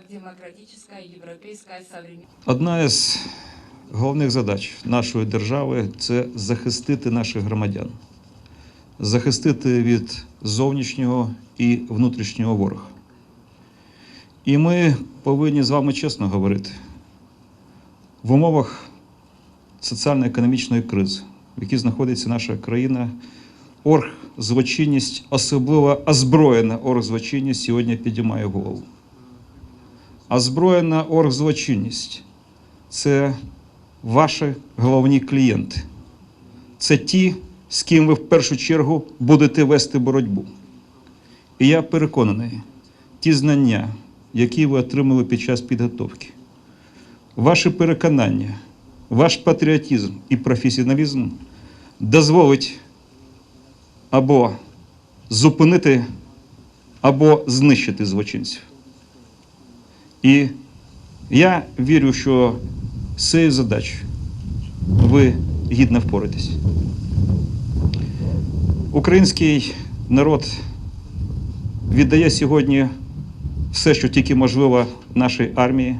как демократическая европейская современная Одна із головних задач нашої держави це захистити наших громадян, захистити від зовнішнього і внутрішнього ворога. І ми повинні з вами чесно говорити. В умовах соціально-економічної кризи, в якій знаходиться наша країна, оргзлочинність, особливо озброєна оргзлочинність, сьогодні підіймає голову. Озброєна оргзлочинність це ваші головні клієнти. Це ті, з ким ви в першу чергу будете вести боротьбу. І я переконаний, ті знання, які ви отримали під час підготовки, ваші переконання, ваш патріотизм і професіоналізм дозволить або зупинити, або знищити злочинців. І я вірю, що з цією задачею ви гідно впораєтесь. Український народ віддає сьогодні все, що тільки можливо нашій армії,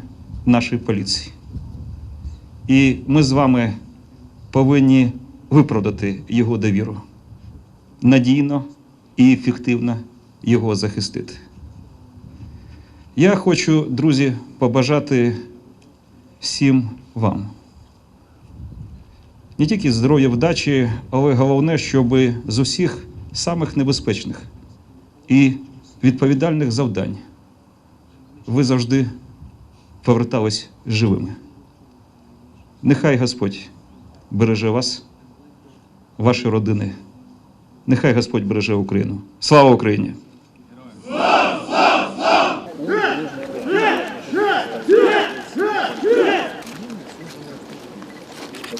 нашій поліції. І ми з вами повинні виправдати його довіру, надійно і ефективно його захистити. Я хочу, друзі, побажати всім вам. Не тільки здоров'я вдачі, але головне, щоб з усіх самих небезпечних і відповідальних завдань ви завжди повертались живими. Нехай Господь береже вас, ваші родини. Нехай Господь береже Україну. Слава Україні!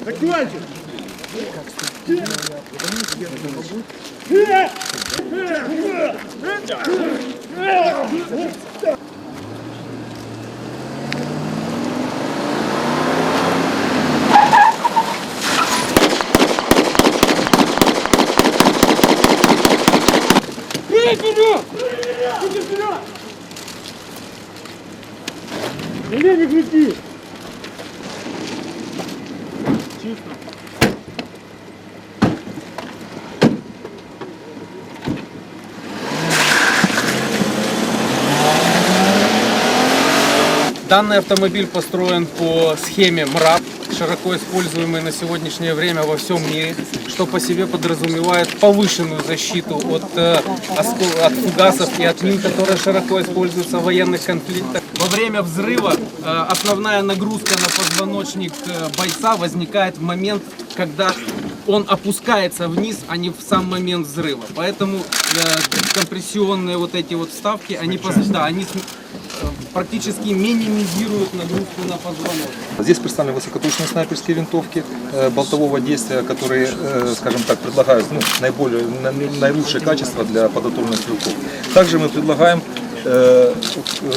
Вперед! Налево не крути! movement. Данный автомобиль построен по схеме МРАП, широко используемый на сегодняшнее время во всем мире, что по себе подразумевает повышенную защиту от, э, от фугасов и от мин, которые широко используются в военных конфликтах. Во время взрыва э, основная нагрузка на позвоночник э, бойца возникает в момент, когда он опускается вниз, а не в сам момент взрыва. Поэтому э, компрессионные вот эти вот вставки, они, да, они практически минимизируют нагрузку на позвоночник. Здесь представлены высокоточные снайперские винтовки э, болтового действия, которые, э, скажем так, предлагают ну, наиболее, на- наилучшее качество для подготовленных стрелков. Также мы предлагаем э, э,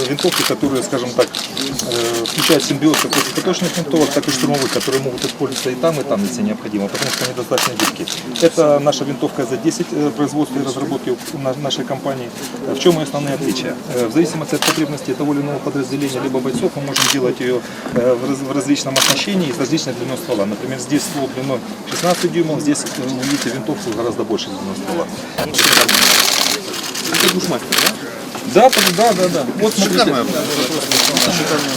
винтовки, которые, скажем так, э, включают симбиоз как высокоточных винтовок, так и штурмовых, которые могут использоваться и там, и там, если необходимо, потому что они достаточно гибкие. Это наша винтовка за 10 э, производства и разработки у на- нашей компании. Э, В чем ее основные отличия? Э, В зависимости от потребностей того или иного подразделения либо бойцов, мы можем делать ее э, в раз- в различном оснащении и с различной длиной ствола. Например, здесь ствол длиной 16 дюймов, здесь э, вы видите винтовку гораздо больше длиной ствола. Это душмастер, да? Да, да, да, да. Вот смотрите.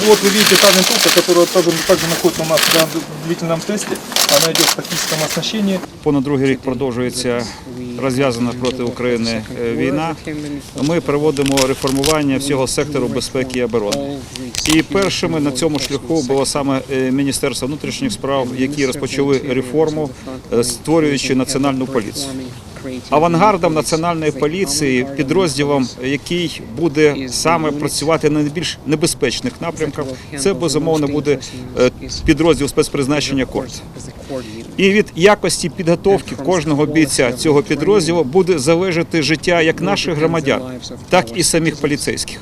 Вот вы видите та винтовка, которая также, также находится у нас на длительном тесте. Она идет в тактическом оснащении. Понад другий рік продовжується розв'язана проти України е, війна. Ми проводимо реформування всього сектору безпеки і оборони. І першими на цьому шляху було саме е, Міністерство внутрішніх справ, які розпочали реформу, е, створюючи національну поліцію. Авангардом національної поліції, підрозділом, який буде саме працювати на найбільш небезпечних напрямках, це безумовно буде е, підрозділ спецпризначення КОРТ. І від якості підготовки кожного бійця цього підрозділу буде залежати життя як наших громадян, так і самих поліцейських.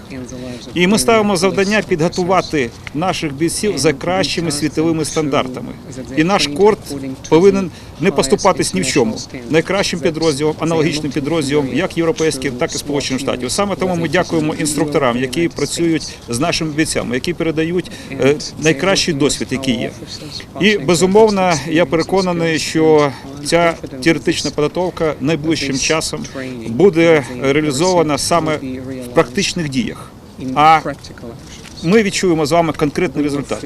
І ми ставимо завдання підготувати наших бійців за кращими світовими стандартами. І наш корт повинен не поступатись ні в чому. Найкращим підрозділом, аналогічним підрозділом, як європейським, так і сполучених штатів. Саме тому ми дякуємо інструкторам, які працюють з нашими бійцями, які передають е, найкращий досвід, який є. І безумовно, я переконаний, що ця теоретична підготовка найближчим часом буде реалізована саме в практичних діях. А ми відчуємо з вами конкретний результат.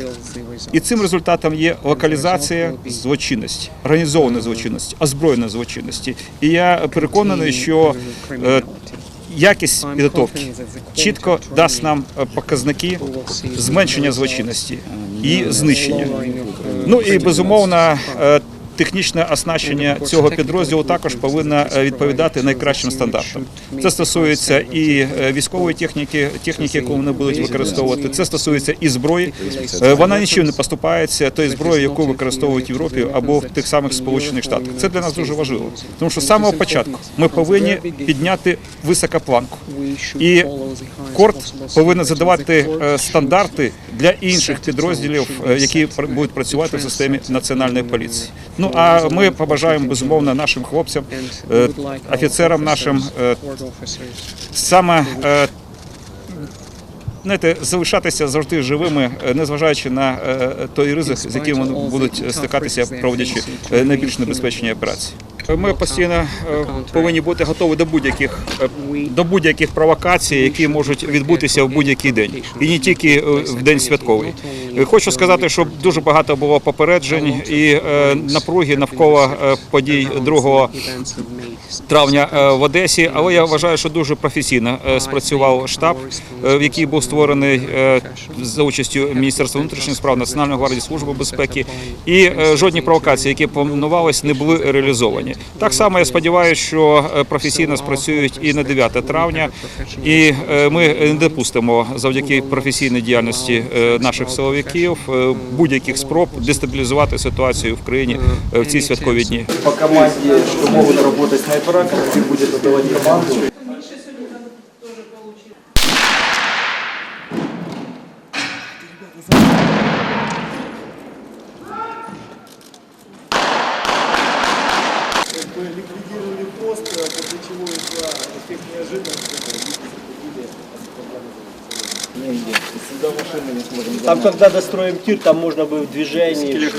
І цим результатом є локалізація злочинності, організованої злочинності, озброєної злочинності. І я переконаний, що е, якість підготовки чітко дасть нам е, показники зменшення злочинності і знищення. Ну і безумовно. Технічне оснащення цього підрозділу також повинно е, відповідати найкращим стандартам. Це стосується і е, військової техніки, техніки, яку вони будуть використовувати. Це стосується і зброї. Е, Вона нічим не поступається тої зброї, яку використовують в Європі або в тих самих Сполучених Штатах. Це для нас дуже важливо, тому що з самого початку ми повинні підняти високу планку. І корт повинен задавати стандарти для інших підрозділів, які будуть працювати в системі національної поліції. Ну а ми побажаємо безумовно нашим хлопцям, е, офіцерам нашим е, саме. е, Знаєте, залишатися завжди живими, незважаючи на той ризик, з яким вони будуть стикатися, проводячи найбільш небезпечні операції. Ми постійно е, повинні бути готові до будь-яких е, до будь-яких провокацій, які можуть відбутися в будь-який день, і не тільки е, в день святковий. Е, Хочу сказати, що дуже багато було попереджень і е, напруги навколо е, подій 2 травня е, в Одесі, але я вважаю, що дуже професійно е, спрацював штаб, е, в який був створений е, за участю Міністерства внутрішніх справ, Національної гвардії служби безпеки, і е, жодні провокації, які планувалися, не були реалізовані. Так само я сподіваюся, що е, професійно спрацюють і на 9 травня, і е, ми не допустимо завдяки професійній діяльності е, наших силовиків будь-яких спроб дестабілізувати ситуацію в країні в ці святкові дні. по команді, що можуть работать снайпера, который буде додавати команду. Там, когда достроим тир, там можно бы в движении... Киллер,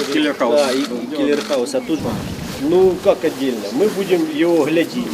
Да, и, и киллер хаус. А тут, ну, как отдельно. Мы будем его глядеть.